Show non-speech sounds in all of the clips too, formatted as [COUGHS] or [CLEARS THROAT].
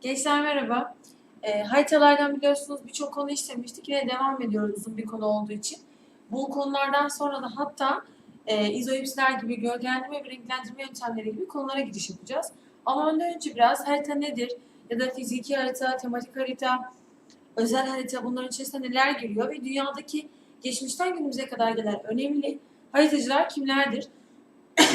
Gençler merhaba. E, haritalardan biliyorsunuz birçok konu işlemiştik. Yine devam ediyoruz uzun bir konu olduğu için. Bu konulardan sonra da hatta e, izoipsler gibi gölgelendirme ve renklendirme yöntemleri gibi konulara giriş yapacağız. Ama ondan önce biraz harita nedir? Ya da fiziki harita, tematik harita, özel harita bunların içerisinde neler giriyor ve dünyadaki geçmişten günümüze kadar gelen önemli haritacılar kimlerdir? [COUGHS]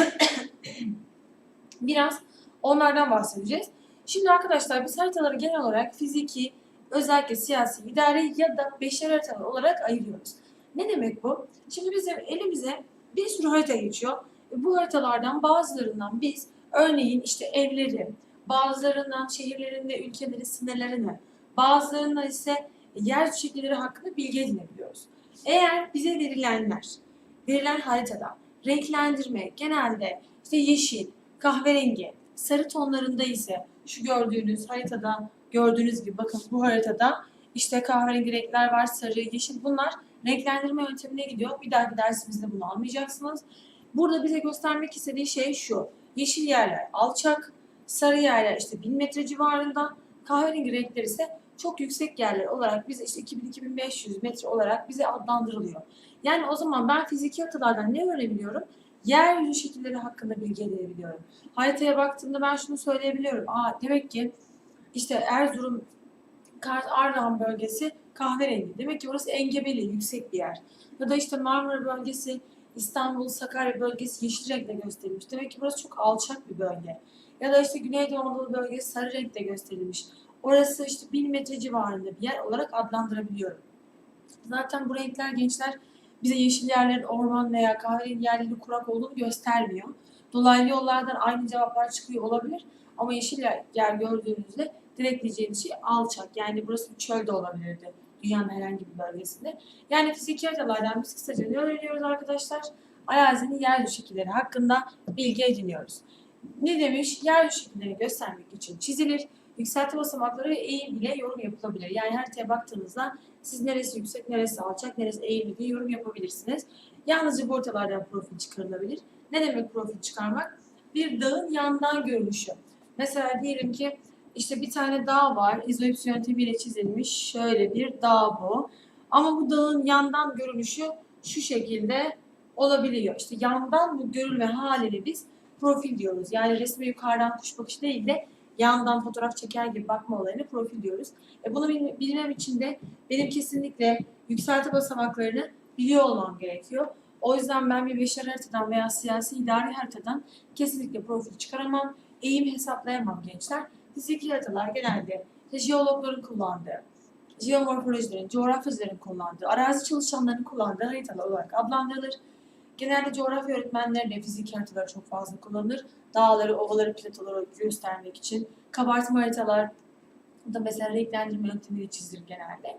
Biraz onlardan bahsedeceğiz. Şimdi arkadaşlar biz haritaları genel olarak fiziki, özellikle siyasi, idari ya da beşer haritalar olarak ayırıyoruz. Ne demek bu? Şimdi bizim elimize bir sürü harita geçiyor. E, Bu haritalardan bazılarından biz örneğin işte evleri, bazılarından şehirlerin ve ülkelerin sınırlarını, bazılarından ise yer şekilleri hakkında bilgi edinebiliyoruz. Eğer bize verilenler, verilen haritada renklendirme genelde işte yeşil, kahverengi, sarı tonlarında ise şu gördüğünüz haritada gördüğünüz gibi bakın bu haritada işte kahverengi renkler var, sarı, yeşil bunlar renklendirme yöntemine gidiyor. Bir dahaki dersimizde bunu almayacaksınız. Burada bize göstermek istediği şey şu. Yeşil yerler alçak, sarı yerler işte 1000 metre civarında, kahverengi renkler ise çok yüksek yerler olarak bize işte 2000-2500 metre olarak bize adlandırılıyor. Yani o zaman ben fiziki haritalardan ne öğrenebiliyorum? Yeryüzü şekilleri hakkında bilgi edinebiliyorum. Haritaya baktığımda ben şunu söyleyebiliyorum. Aa demek ki işte Erzurum, Kars, Ardahan bölgesi kahverengi. Demek ki orası engebeli, yüksek bir yer. Ya da işte Marmara bölgesi, İstanbul, Sakarya bölgesi yeşil renkle gösterilmiş. Demek ki burası çok alçak bir bölge. Ya da işte Güneydoğu Anadolu bölgesi sarı renkle gösterilmiş. Orası işte 1000 metre civarında bir yer olarak adlandırabiliyorum. Zaten bu renkler gençler bize yeşil yerlerin orman veya kahverengi yerlerin kurak olduğunu göstermiyor. Dolaylı yollardan aynı cevaplar çıkıyor olabilir ama yeşil yer, gördüğünüzde direkt diyeceğiniz şey alçak. Yani burası bir çöl de olabilirdi dünyanın herhangi bir bölgesinde. Yani fiziki haritalardan biz kısaca ne öğreniyoruz arkadaşlar? Arazinin yer şekilleri hakkında bilgi ediniyoruz. Ne demiş? Yer şekillerini göstermek için çizilir. Yükselti basamakları eğim ile yorum yapılabilir. Yani haritaya baktığınızda siz neresi yüksek, neresi alçak, neresi eğimli diye yorum yapabilirsiniz. Yalnızca bu ortalardan profil çıkarılabilir. Ne demek profil çıkarmak? Bir dağın yandan görünüşü. Mesela diyelim ki işte bir tane dağ var. İzoips yöntemiyle çizilmiş. Şöyle bir dağ bu. Ama bu dağın yandan görünüşü şu şekilde olabiliyor. İşte yandan bu görülme halini biz profil diyoruz. Yani resme yukarıdan kuş bakışı değil de yandan fotoğraf çeker gibi bakma olayını profil diyoruz. E bunu bil- bilmem için de benim kesinlikle yükselti basamaklarını biliyor olmam gerekiyor. O yüzden ben bir beşer haritadan veya siyasi idari haritadan kesinlikle profil çıkaramam. Eğim hesaplayamam gençler. Fiziki haritalar genelde işte jeologların kullandığı, jeomorfolojlerin, coğrafyacıların kullandığı, arazi çalışanlarının kullandığı haritalar olarak adlandırılır. Genelde coğrafya öğretmenleri de fiziki haritaları çok fazla kullanır. Dağları, ovaları, platoları göstermek için. Kabartma haritalar da mesela renklendirme yöntemiyle çizilir genelde.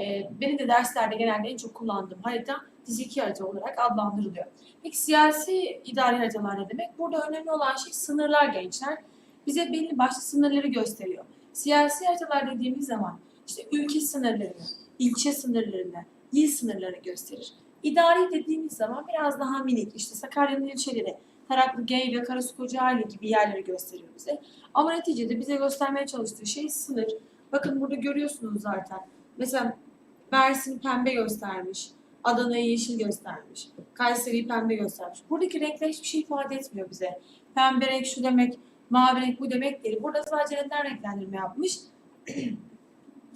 Ee, benim de derslerde genelde en çok kullandığım harita fiziki harita olarak adlandırılıyor. Peki siyasi idari haritalar ne demek? Burada önemli olan şey sınırlar gençler. Bize belli başlı sınırları gösteriyor. Siyasi haritalar dediğimiz zaman işte ülke sınırlarını, ilçe sınırlarını, il sınırlarını gösterir. İdari dediğimiz zaman biraz daha minik işte Sakarya'nın ilçeleri, Taraklı, Geyve, Karasu, Kocaeli gibi yerleri gösteriyor bize. Ama neticede bize göstermeye çalıştığı şey sınır. Bakın burada görüyorsunuz zaten. Mesela Mersin pembe göstermiş. Adana'yı yeşil göstermiş. Kayseri'yi pembe göstermiş. Buradaki renkler hiçbir şey ifade etmiyor bize. Pembe renk şu demek, mavi renk bu demek değil. Burada sadece neden renklendirme yapmış? [CLEARS THROAT]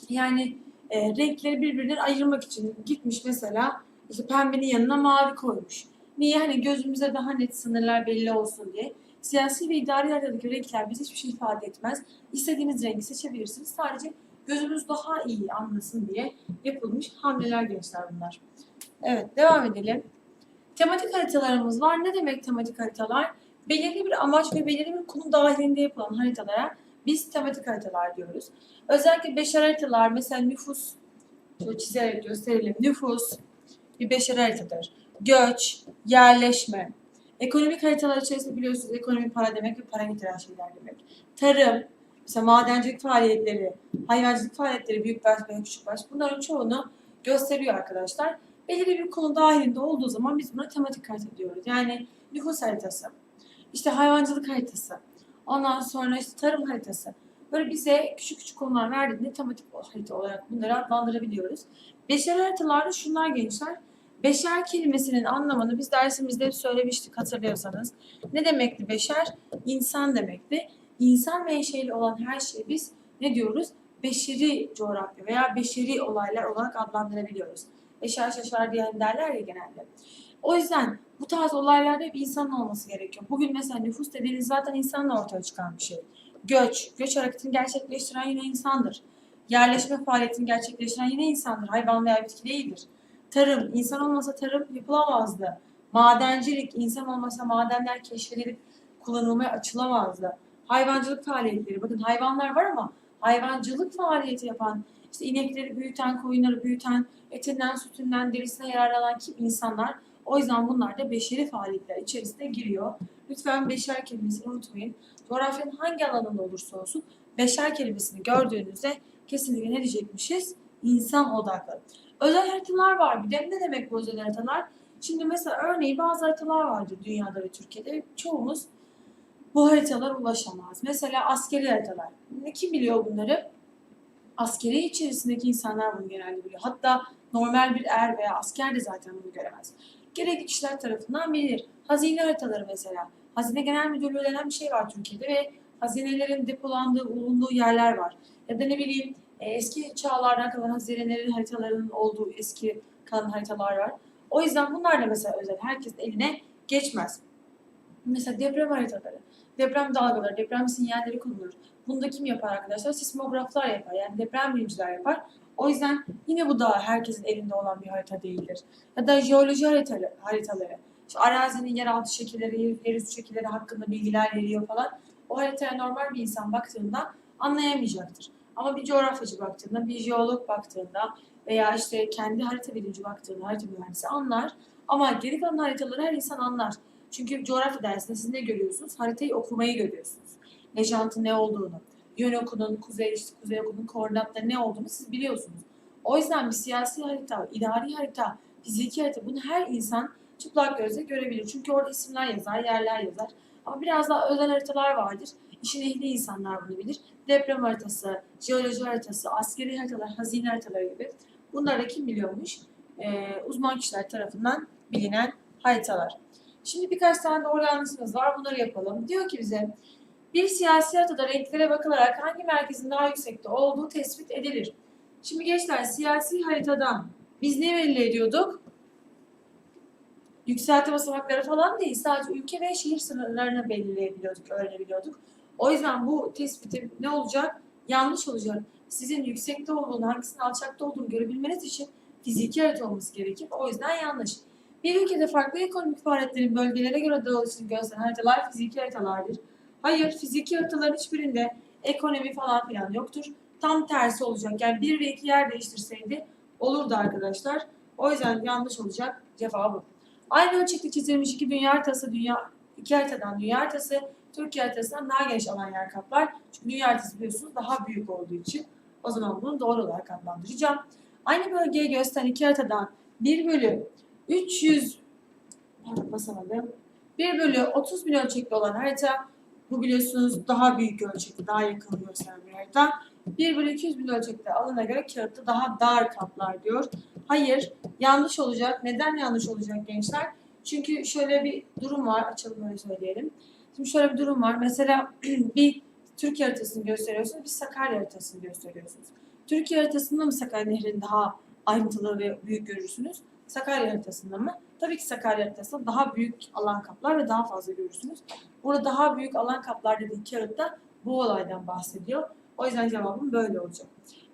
yani e, renkleri birbirinden ayırmak için gitmiş mesela işte pembenin yanına mavi koymuş. Niye? Hani gözümüze daha net sınırlar belli olsun diye. Siyasi ve idari haritadaki renkler bize hiçbir şey ifade etmez. İstediğiniz rengi seçebilirsiniz. Sadece gözümüz daha iyi anlasın diye yapılmış hamleler gençler bunlar. Evet devam edelim. Tematik haritalarımız var. Ne demek tematik haritalar? Belirli bir amaç ve belirli bir konu dahilinde yapılan haritalara biz tematik haritalar diyoruz. Özellikle beşer haritalar mesela nüfus, şöyle çizerek gösterelim. Nüfus bir beşer haritadır. Göç, yerleşme, ekonomik haritalar içerisinde biliyorsunuz ekonomi para demek ve para getiren şeyler demek. Tarım, mesela madencilik faaliyetleri, hayvancılık faaliyetleri, büyükbaş veya küçükbaş bunların çoğunu gösteriyor arkadaşlar. Belirli bir konu dahilinde olduğu zaman biz buna tematik harita diyoruz. Yani nüfus haritası, işte hayvancılık haritası, ondan sonra işte tarım haritası. böyle bize küçük küçük konular verdiğinde tematik harita olarak bunları adlandırabiliyoruz. Beşer haritalarda şunlar gençler. Beşer kelimesinin anlamını biz dersimizde söylemiştik hatırlıyorsanız. Ne demekti beşer? İnsan demekti. İnsan menşeli olan her şeyi biz ne diyoruz? Beşeri coğrafya veya beşeri olaylar olarak adlandırabiliyoruz. Beşer şaşar diyen derler ya genelde. O yüzden bu tarz olaylarda hep insan olması gerekiyor. Bugün mesela nüfus dediğiniz zaten insanla ortaya çıkan bir şey. Göç, göç hareketini gerçekleştiren yine insandır. Yerleşme faaliyetini gerçekleştiren yine insandır. Hayvan veya bitki değildir. Tarım, insan olmasa tarım yapılamazdı. Madencilik, insan olmasa madenler keşfedilip kullanılmaya açılamazdı. Hayvancılık faaliyetleri, bakın hayvanlar var ama hayvancılık faaliyeti yapan, işte inekleri büyüten, koyunları büyüten, etinden, sütünden, derisinden yararlanan kim insanlar. O yüzden bunlar da beşeri faaliyetler içerisine giriyor. Lütfen beşer kelimesini unutmayın. Coğrafyanın hangi alanında olursa olsun beşer kelimesini gördüğünüzde kesinlikle ne diyecekmişiz? İnsan odaklı. Özel haritalar var bir de. Ne demek bu özel haritalar? Şimdi mesela örneğin bazı haritalar vardır dünyada ve Türkiye'de. Çoğumuz bu haritalara ulaşamaz. Mesela askeri haritalar. Kim biliyor bunları? Askeri içerisindeki insanlar bunu genelde biliyor. Hatta normal bir er veya asker de zaten bunu göremez. Gerekli kişiler tarafından bilinir. Hazine haritaları mesela. Hazine Genel Müdürlüğü denen bir şey var Türkiye'de ve hazinelerin depolandığı, bulunduğu yerler var. Ya da ne bileyim e, eski çağlardan kalan hazinelerin haritalarının olduğu eski kalan haritalar var. O yüzden bunlar da mesela özel. Herkesin eline geçmez. Mesela deprem haritaları, deprem dalgaları, deprem sinyalleri konulur. Bunu da kim yapar arkadaşlar? Sismograflar yapar. Yani deprem bilimciler yapar. O yüzden yine bu da herkesin elinde olan bir harita değildir. Ya da jeoloji haritaları. haritaları. İşte arazinin yeraltı şekilleri, yerüstü şekilleri hakkında bilgiler veriyor falan. O haritaya normal bir insan baktığında anlayamayacaktır. Ama bir coğrafyacı baktığında, bir jeolog baktığında veya işte kendi harita bilimci baktığında harita mühendisi anlar. Ama geri kalan haritaları her insan anlar. Çünkü coğrafya dersinde siz ne görüyorsunuz? Haritayı okumayı görüyorsunuz. Lejantın ne olduğunu, yön okunun, kuzey, işte kuzey okunun koordinatları ne olduğunu siz biliyorsunuz. O yüzden bir siyasi harita, idari harita, fiziki harita bunu her insan çıplak gözle görebilir. Çünkü orada isimler yazar, yerler yazar. Ama biraz daha özel haritalar vardır. İşin ehli insanlar bunu bilir. Deprem haritası, jeoloji haritası, askeri haritalar, hazine haritaları gibi. Bunları da kim biliyormuş? Ee, uzman kişiler tarafından bilinen haritalar. Şimdi birkaç tane doğru yanlışımız var. Bunları yapalım. Diyor ki bize bir siyasi haritada renklere bakılarak hangi merkezin daha yüksekte olduğu tespit edilir. Şimdi gençler siyasi haritadan biz ne belli ediyorduk? Yükselti basamakları falan değil. Sadece ülke ve şehir sınırlarını belirleyebiliyorduk, öğrenebiliyorduk. O yüzden bu tespitin ne olacak? Yanlış olacak. Sizin yüksekte olduğunu, hangisinin alçakta olduğunu görebilmeniz için fiziki harita olması gerekir. O yüzden yanlış. Bir ülkede farklı ekonomik faaliyetlerin bölgelere göre dağılışını gösteren haritalar fiziki haritalardır. Hayır, fiziki haritaların hiçbirinde ekonomi falan filan yoktur. Tam tersi olacak. Yani bir ve iki yer değiştirseydi olurdu arkadaşlar. O yüzden yanlış olacak cevabı. Aynı ölçekte çizilmiş iki dünya haritası, dünya, iki haritadan dünya haritası, Türkiye haritasından daha geniş alan yer kaplar. Çünkü dünya haritası biliyorsunuz daha büyük olduğu için o zaman bunu doğru olarak adlandıracağım. Aynı bölgeyi gösteren iki haritadan 1 bölü 300 Pardon, basamadım. 1 bölü 30 bin ölçekli olan harita bu biliyorsunuz daha büyük ölçekli, daha yakın gösteren bir harita. 1 bölü 200 bin ölçekli alana göre kağıtta daha dar kaplar diyor. Hayır, yanlış olacak. Neden yanlış olacak gençler? Çünkü şöyle bir durum var. Açalım öyle söyleyelim. Şimdi şöyle bir durum var. Mesela [CLEARS THROAT] bir Türkiye haritasını gösteriyorsunuz, bir Sakarya haritasını gösteriyorsunuz. Türkiye haritasında mı Sakarya Nehri'ni daha ayrıntılı ve büyük görürsünüz? Sakarya haritasında mı? Tabii ki Sakarya haritasında daha büyük alan kaplar ve daha fazla görürsünüz. Burada daha büyük alan kaplar dediği kağıtta bu olaydan bahsediyor. O yüzden cevabım böyle olacak.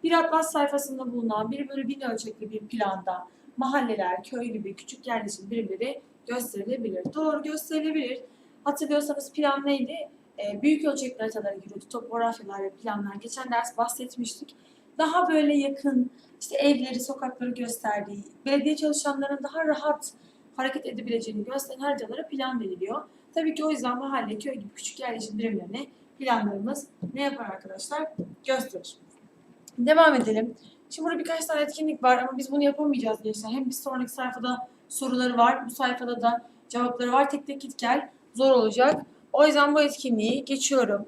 Bir atlas sayfasında bulunan 1 bölü 1000 ölçekli bir planda mahalleler, köy gibi küçük yerleşim birimleri gösterilebilir. Doğru gösterilebilir. Hatırlıyorsanız plan neydi? Ee, büyük ölçekli haritalara giriyordu. Topografyalar ve planlar. Geçen ders bahsetmiştik. Daha böyle yakın, işte evleri, sokakları gösterdiği, belediye çalışanlarının daha rahat hareket edebileceğini gösteren haritalara plan deniliyor. Tabii ki o yüzden mahalle, köy gibi küçük yerleşim birimlerine planlarımız ne yapar arkadaşlar? Gösterir. Devam edelim. Şimdi burada birkaç tane etkinlik var ama biz bunu yapamayacağız gençler. Hem bir sonraki sayfada soruları var, bu sayfada da cevapları var. Tek tek git gel zor olacak. O yüzden bu etkinliği geçiyorum.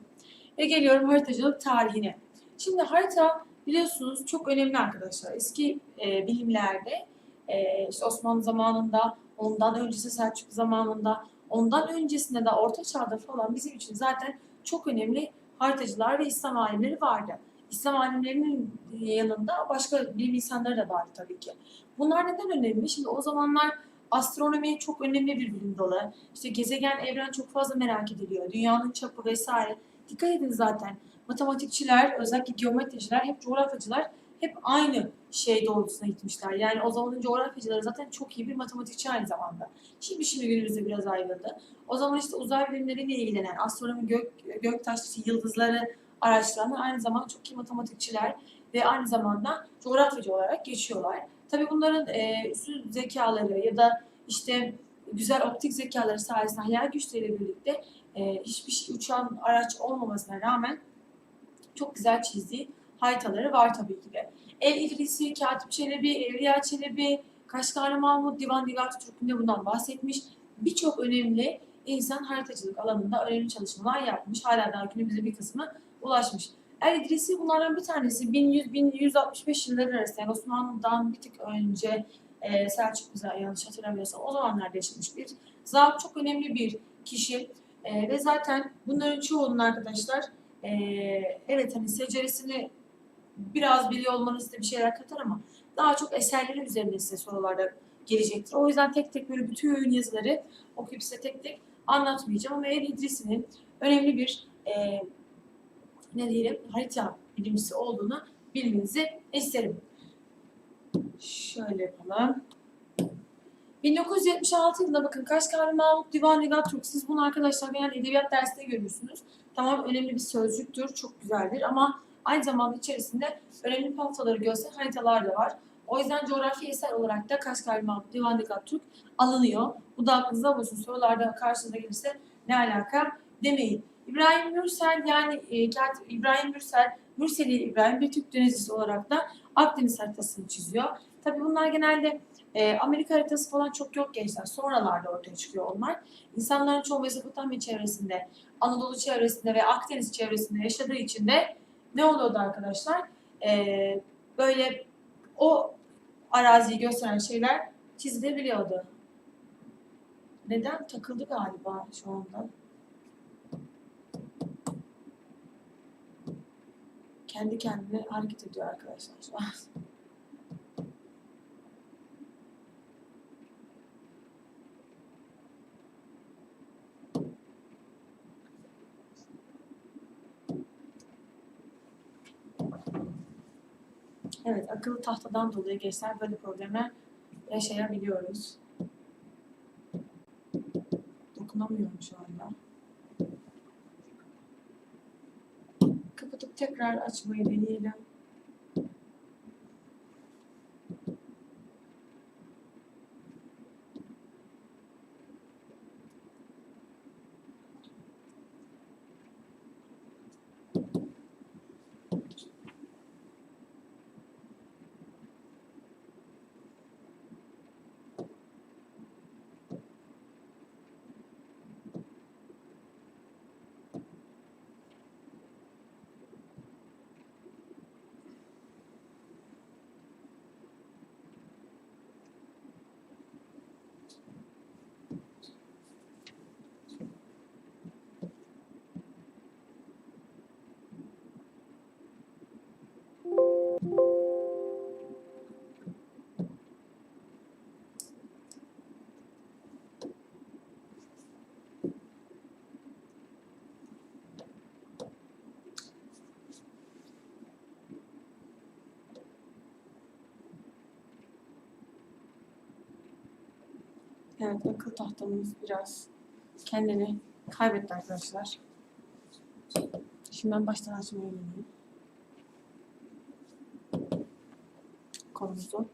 Ve geliyorum haritacılık tarihine. Şimdi harita biliyorsunuz çok önemli arkadaşlar. Eski e, bilimlerde e, işte Osmanlı zamanında, ondan öncesi Selçuklu zamanında, ondan öncesinde de Orta Çağ'da falan bizim için zaten çok önemli haritacılar ve İslam alimleri vardı. İslam alimlerinin yanında başka bilim insanları da vardı tabii ki. Bunlar neden önemli? Şimdi o zamanlar astronomi çok önemli bir bilim dalı. İşte gezegen, evren çok fazla merak ediliyor. Dünyanın çapı vesaire. Dikkat edin zaten. Matematikçiler, özellikle geometriciler, hep coğrafyacılar hep aynı şey doğrultusuna gitmişler. Yani o zamanın coğrafyacıları zaten çok iyi bir matematikçi aynı zamanda. Şimdi şimdi günümüzde biraz ayrıldı. O zaman işte uzay bilimleriyle ilgilenen, astronomi, gök, gök taşı, yıldızları araştıranlar aynı zamanda çok iyi matematikçiler ve aynı zamanda coğrafyacı olarak geçiyorlar. Tabii bunların e, üstün zekaları ya da işte güzel optik zekaları sayesinde hayal güçleriyle birlikte e, hiçbir şey uçan araç olmamasına rağmen çok güzel çizdiği haritaları var tabii ki de. El İdrisi, Katip Çelebi, Evliya Çelebi, Kaşgarlı Mahmut, Divan Divat Türk'ünde bundan bahsetmiş. Birçok önemli insan haritacılık alanında önemli çalışmalar yapmış. Hala daha günümüzde bir kısmı ulaşmış. El İdrisi bunlardan bir tanesi 1100-1165 yılları arasında yani Osmanlı'dan bir tık önce e, Selçuklu'da yanlış hatırlamıyorsam o zamanlarda yaşamış bir zat çok önemli bir kişi e, ve zaten bunların çoğunun arkadaşlar e, evet hani seceresini biraz biliyor olmanız size bir şeyler katar ama daha çok eserleri üzerinde size sorularda gelecektir. O yüzden tek tek böyle bütün yazıları okuyup size tek tek anlatmayacağım ama El İdrisi'nin önemli bir e, ne diyelim harita bilimcisi olduğunu bilmenizi isterim. Şöyle yapalım. 1976 yılında bakın Kaşgarlı Mahmut Divan Ligat Türk. Siz bunu arkadaşlar yani edebiyat dersinde görürsünüz. Tamam önemli bir sözcüktür, çok güzeldir ama aynı zamanda içerisinde önemli paftaları gösteren haritalar da var. O yüzden coğrafi eser olarak da Kaşgarlı Mahmut Divan Ligat Türk alınıyor. Bu da aklınızda bulunsun. Sorularda karşınıza gelirse ne alaka demeyin. İbrahim Mürsel yani e, İbrahim Mürsel, Mürseli İbrahim bir Türk denizcisi olarak da Akdeniz haritasını çiziyor. Tabi bunlar genelde e, Amerika haritası falan çok yok gençler. Sonralarda ortaya çıkıyor onlar. İnsanların çoğu Mezopotamya çevresinde, Anadolu çevresinde ve Akdeniz çevresinde yaşadığı için de ne oluyordu arkadaşlar? E, böyle o araziyi gösteren şeyler çizilebiliyordu. Neden? Takıldı galiba şu anda. Kendi kendine hareket ediyor arkadaşlar şu an. Evet, akıllı tahtadan dolayı gençler böyle problemler yaşayabiliyoruz. Dokunamıyorum şu anda. Kapatıp tekrar açmayı deneyelim. Evet, akıl tahtamız biraz kendini kaybetti arkadaşlar. Şimdi ben baştan açmayı deneyeyim. Konumuzu.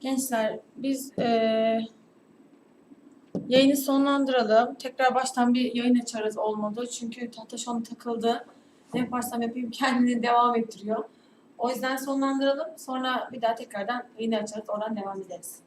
Gençler biz eee, yayını sonlandıralım. Tekrar baştan bir yayın açarız olmadı. Çünkü tahta şu an takıldı. Ne yaparsam yapayım [LAUGHS] kendini devam ettiriyor. O yüzden sonlandıralım. Sonra bir daha tekrardan yayını açarız. Oradan devam ederiz.